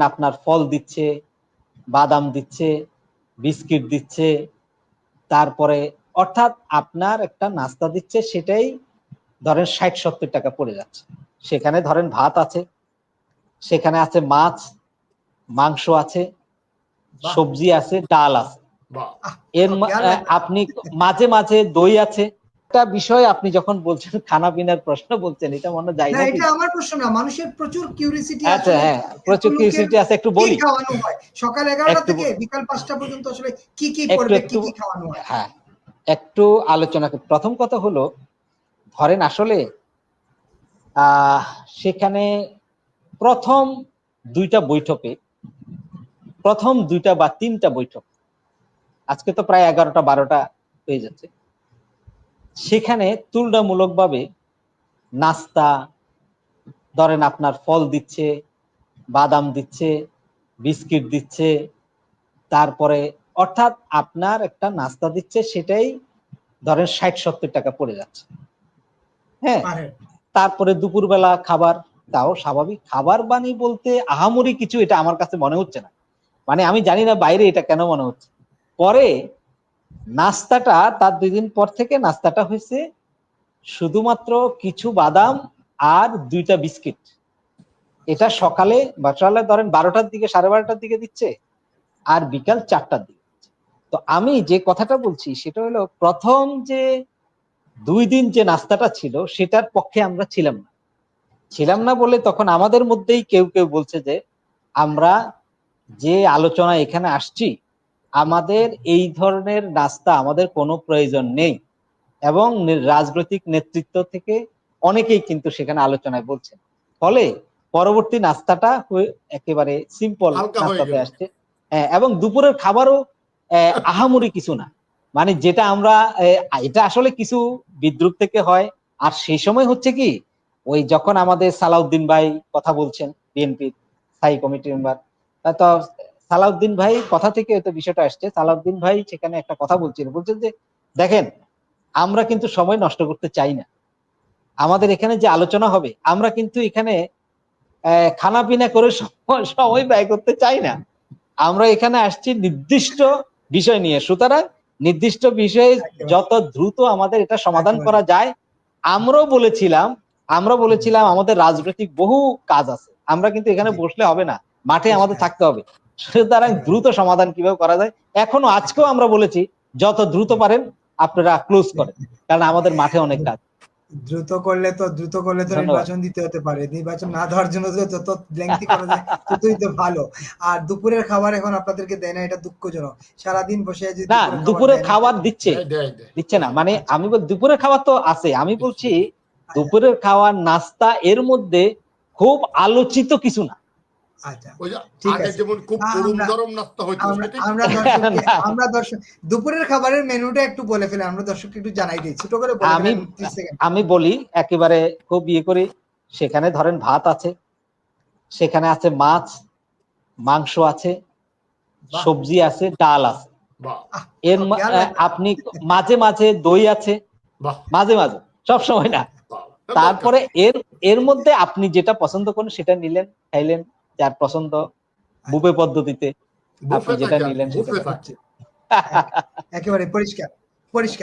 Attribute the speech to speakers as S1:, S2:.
S1: আপনার ফল দিচ্ছে বাদাম দিচ্ছে বিস্কিট দিচ্ছে তারপরে অর্থাৎ আপনার একটা নাস্তা দিচ্ছে সেটাই ধরেন ষাট সত্তর টাকা পড়ে যাচ্ছে। সেখানে ধরেন ভাত আছে সেখানে আছে মাছ মাংস আছে সবজি আছে ডাল আছে। এর আপনি মাঝে মাঝে দই আছে একটা বিষয় আপনি যখন বলছেন খানা পিনার প্রশ্ন বলছেন এটা মনে যায়
S2: না এটা আমার প্রশ্ন না মানুষের প্রচুর কিউরিসিটি
S1: আচ্ছা হ্যাঁ প্রচুর কিউরিসিটি আছে একটু বলি।
S2: খাওয়ানো হয়? সকাল এগারোটা
S1: একটু
S2: থেকে বিকাল পাঁচটা পর্যন্ত আসলে কি কি পড়বে কি কি খাওয়ানো হয়?
S1: হ্যাঁ একটু আলোচনা। প্রথম কথা হলো ধরেন আসলে আহ সেখানে প্রথম দুইটা বৈঠকে প্রথম দুইটা বা তিনটা বৈঠক আজকে তো প্রায় এগারোটা বারোটা হয়ে যাচ্ছে। সেখানে তুলনামূলকভাবে নাস্তা ধরেন আপনার ফল দিচ্ছে বাদাম দিচ্ছে বিস্কিট দিচ্ছে তারপরে অর্থাৎ আপনার একটা নাস্তা দিচ্ছে সেটাই ধরেন ষাট সত্তর টাকা পড়ে যাচ্ছে। হ্যাঁ
S2: পারে।
S1: তারপরে দুপুরবেলা খাবার তাও স্বাভাবিক। খাবার বানি বলতে আহামরি কিছু এটা আমার কাছে মনে হচ্ছে না। মানে আমি জানি না বাইরে এটা কেন মনে হচ্ছে। পরে নাস্তাটা তার দুই দিন পর থেকে নাস্তাটা হয়েছে শুধুমাত্র কিছু বাদাম আর দুইটা বিস্কিট এটা সকালে বা সকালে ধরেন বারোটার দিকে, সাড়ে বারোটার দিকে দিচ্ছে আর বিকাল চারটার দিকে। তো আমি যে কথাটা বলছি সেটা হলো প্রথম যে দুই দিন যে নাস্তাটা ছিল সেটার পক্ষে আমরা ছিলাম না ছিলাম না বলে তখন আমাদের মধ্যেই কেউ কেউ বলছে যে আমরা যে আলোচনা এখানে আসছি আমাদের এই ধরনের নাস্তা আমাদের কোনো প্রয়োজন নেই। এবং রাজনৈতিক নেতৃত্ব থেকে অনেকেই কিন্তু সেখানে আলোচনায় বলছেন। ফলে পরবর্তী নাস্তাটা একেবারে সিম্পল নাস্তাতে আসছে। হ্যাঁ, এবং দুপুরের খাবারও আহামরি কিছু না। মানে যেটা আমরা এটা আসলে কিছু বিদ্রুপ থেকে হয়। আর সেই সময় হচ্ছে কি ওই যখন আমাদের সালাউদ্দিন ভাই কথা বলছেন বিএনপির স্থায়ী কমিটির মেম্বার তো সালাউদ্দিন ভাই কথা থেকে হয়তো বিষয়টা আসছে। সালাউদ্দিন ভাই সেখানে একটা কথা বলছিল। বলছেন যে দেখেন আমরা কিন্তু সময় নষ্ট করতে চাই না। আমাদের এখানে যে আলোচনা হবে আমরা কিন্তু এখানে খানা পিনা করে সময় ব্যয় করতে চাই না। আমরা এখানে আসছি নির্দিষ্ট বিষয় নিয়ে। সুতরাং নির্দিষ্ট বিষয়ে যত দ্রুত আমাদের এটা সমাধান করা যায় আমরাও বলেছিলাম আমরা বলেছিলাম আমাদের রাজনৈতিক বহু কাজ আছে। আমরা কিন্তু এখানে বসলে হবে না। মাঠে আমাদের থাকতে হবে। সুতরাং দ্রুত সমাধান কীভাবে করা যায় এখনও আজকেও আমরা বলেছি যত দ্রুত পারেন আপনারা ক্লোজ করেন কারণ আমাদের মাঠে অনেক কাজ।
S2: দ্রুত করলে তো দ্রুত করলে তো নির্বাচন দিতে হতে পারে নির্বাচন না দেওয়ার জন্য তো যত লেংথি করা যায় ততই তো ভালো। আর দুপুরের খাবার এখন আপনাদেরকে দেয় না এটা দুঃখজনক। সারাদিন বসে যদি
S1: না
S2: দুপুরের
S1: দুপুরে খাবার দিচ্ছে।
S3: দেয়, দেয়, দেয়।
S1: দিচ্ছে না মানে আমি বল দুপুরের খাবার তো আছে আমি বলছি দুপুরের খাওয়ার নাস্তা এর মধ্যে খুব আলোচিত কিছু না।
S2: দুপুরের খাবারের মেনুটা একটু বলে ফেলে আমরা দর্শককে একটু জানাই দিই। ছোট করে
S1: আমি-
S2: ফেলেন 30 সেকেন্ড।
S1: আমি বলি একেবারে খুব ইয়ে করি সেখানে ধরেন ভাত আছে সেখানে আছে মাছ মাংস আছে সবজি আছে ডাল আছে। এর আপনি মাঝে মাঝে দই আছে মাঝে মাঝে সব সময় না। তারপরে এর এর মধ্যে আপনি যেটা পছন্দ করেন সেটা নিলেন খাইলেন। যার পছন্দ বুফে পদ্ধতিতে আপনি যেটা নিলেন
S2: একেবারে পরিষ্কার পরিষ্কার।